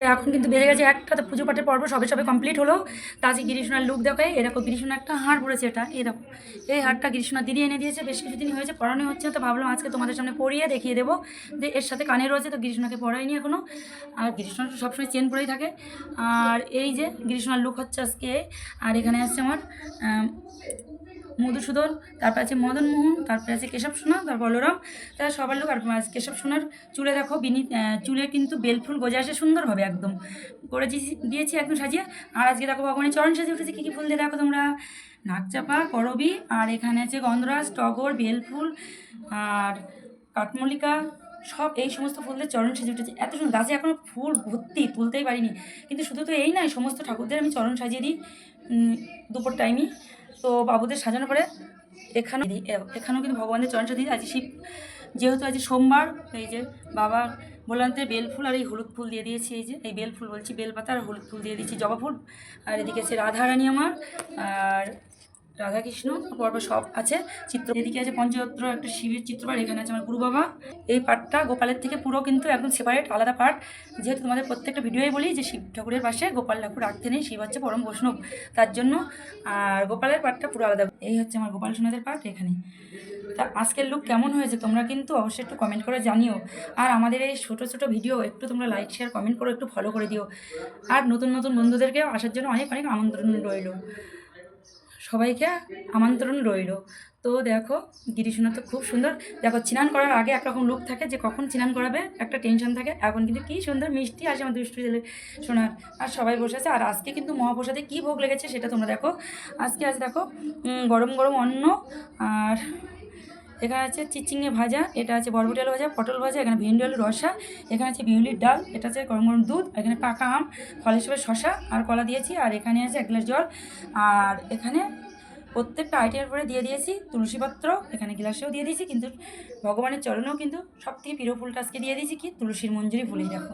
এখন কিন্তু বেড়ে গেছে একটা তো পুজো পাঠের পর্ব সবে সবে কমপ্লিট হলো। তা আজকে গিরিশোনার লুক দেখায় এরকম গিরিশোনা একটা হাড় পড়েছে এটা এই দেখো। এই হাড়টা গিরিশোনা দিদি এনে দিয়েছে বেশ কিছুদিন হয়েছে পড়ানো হচ্ছে তো ভাবলাম আজকে তোমাদের সামনে পরিয়ে দেখিয়ে দেবো। যে এর সাথে কানে রয়েছে তো গিরিশোনাকে পড়াইনি এখনও আর গিরিশোনা সবসময় চেন পরেই থাকে। আর এই যে গিরিশোনার লুক হচ্ছে আজকে আর এখানে আছে আমার আম, মধুসূদন, তারপর আছে মদন মোহন, তারপরে আছে কেশব সোনা, তারপর বলরাম তার সবার লোক আর কেশব সোনার চুলে দেখো, বিনি চুলে কিন্তু বেলফুল গজে আসে সুন্দরভাবে একদম। করে দিয়েছি- একদম সাজিয়ে। আর আজকে দেখো ভগবানের চরণ সাজিয়ে উঠেছে, কী কী ফুল দিয়ে দেখো তোমরা? নাকচাপা করবি, আর এখানে আছে গন্ধরাজ, টগর, বেলফুল, আর কাঠমল্লিকা, সব এই সমস্ত ফুলদের চরণ সেজে উঠেছে। এত সুন্দর, গাছে এখনও ফুল ভর্তি, তুলতেই পারিনি। কিন্তু শুধু তো এই নয়, সমস্ত ঠাকুরদের আমি চরণ সাজিয়ে দিই দুপুর টাইমই তো বাবুদের সাজানোর পরে এখানেও এখানেও কিন্তু ভগবানের চরণ সাথে আজ শিব, যেহেতু আজ সোমবার, এই যে বাবা বললাম তো বেল ফুল আর এই হলুদ ফুল দিয়ে দিয়েছি, এই যে, এই বেলফুল বলছি, বেলপাতা আর হলুদ ফুল দিয়ে দিয়েছি, জবা ফুল। আর এদিকে আছে রাধারানী আমার, আর রাধাকৃষ্ণ পর্ব সব আছে, চিত্র এদিকে আছে পঞ্চতত্র একটা শিবের চিত্রপাট এখানে আছে আমার গুরু বাবা। এই পাঠটা গোপালের থেকে পুরো কিন্তু একদম সেপারেট আলাদা পাঠ। যেহেতু তোমাদের প্রত্যেকটা ভিডিওই বলি যে শিব ঠাকুরের পাশে গোপাল ঠাকুর রাখতে নেই, শিব হচ্ছে পরম বৈষ্ণব। তার জন্য, আর গোপালের পাঠটা পুরো আলাদা। এই হচ্ছে আমার গোপাল সোনাদের পাঠ এখানে। তা আজকের লুক কেমন হয়েছে তোমরা কিন্তু অবশ্যই একটু কমেন্ট করে জানিও। আর আমাদের এই ছোটো ছোটো ভিডিও একটু তোমরা লাইক শেয়ার কমেন্ট করো, একটু ফলো করে দিও। আর নতুন নতুন বন্ধুদেরকেও আসার জন্য অনেক অনেক আমন্ত্রণ রইল। সবাইকে আমন্ত্রণ রইল। তো দেখো, গিরিশোনা তো খুব সুন্দর। দেখো, স্নান করার আগে একরকম লুক থাকে যে কখন স্নান করাবে, একটা টেনশন থাকে। এখন কিন্তু কী সুন্দর মিষ্টি আছে আমার দুষ্টু ছেলে শোনার আর সবাই বসে আছে। আর আজকে কিন্তু মহাপ্রসাদে কী ভোগ লেগেছে সেটা তোমরা দেখো। আজকে আজ দেখো গরম গরম অন্ন আর এখানে আছে চিচিঙে ভাজা, এটা আছে বরবটি আলু ভাজা, পটল ভাজা, এখানে ভেন্ডি আলু রসা, এখানে আছে বিউলির ডাল, এটা আছে গরম গরম দুধ এখানে পাকা আম ফল হিসেবে শশা আর কলা দিয়েছি, আর এখানে আছে এক গ্লাস জল, আর এখানে প্রত্যেকটা আইটেমের পরে দিয়ে দিয়েছি তুলসীপত্র এখানে গ্লাসেও দিয়ে দিয়েছি, কিন্তু ভগবানের চরণেও কিন্তু সব থেকে প্রিয় ফুলটা আজকে দিয়ে দিয়েছি কি? তুলসীর মঞ্জুরি ফুলই দেখো।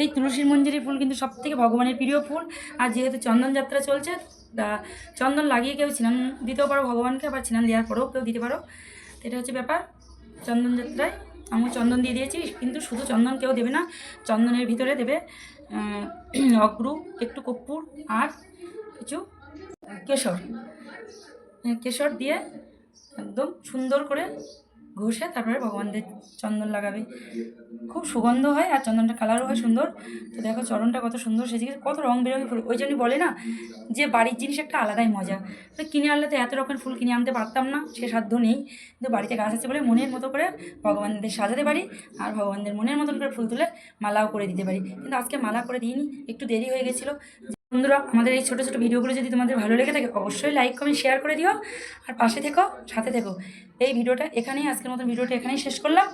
এই তুলসীর মঞ্জুরি ফুল কিন্তু সব থেকে ভগবানের প্রিয় ফুল, আর যেহেতু চন্দন যাত্রা চলছে চন্দন লাগিয়ে কেউ স্নান দিতেও পারো ভগবানকে, আবার স্নান দেওয়ার পরেও কেউ দিতে পারো। এটা হচ্ছে ব্যাপার। চন্দন যাত্রায় আমি চন্দন দিয়ে দিয়েছি, কিন্তু শুধু চন্দন কেউ দেবে না, চন্দনের ভিতরে দেবে অগ্রু, একটু কপ্পুর আর কিছু কেশর। কেশর দিয়ে একদম সুন্দর করে ঘষে তারপরে ভগবানদের চন্দন লাগাবে। খুব সুগন্ধ হয় আর চন্দনটা কালারও হয় সুন্দর। তো দেখো চরণটা কত সুন্দর গেছে, কত রং বেরঙের ফুল। ওই জন্যই বলে না যে বাড়ির জিনিস একটা আলাদাই মজা। তো কিনে আনলে তো এত রকমের ফুল কিনে আনতে পারতাম না, সে সাধ্য নেই। কিন্তু বাড়িতে গাছ আছে বলে মনের মতো করে ভগবানদের সাজাতে পারি আর ভগবানদের মনের মতন করে ফুল তুলে মালাও করে দিতে পারি। কিন্তু আজকে মালা করে দিইনি, একটু দেরি হয়ে গেছিল। বন্ধুরা, আমাদের এই ছোটো ছোটো ভিডিওগুলো যদি তোমাদের ভালো লেগে থাকে, অবশ্যই লাইক কমেন্ট শেয়ার করে দিও। আর পাশে থেকো, সাথে থেকো। এই ভিডিওটা এখানেই, আজকের মতন ভিডিওটা এখানেই শেষ করলাম।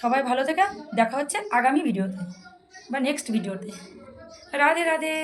সবাই ভালো থেকে। দেখা হচ্ছে আগামী ভিডিওতে বা নেক্সট ভিডিওতে। রাধে রাধে।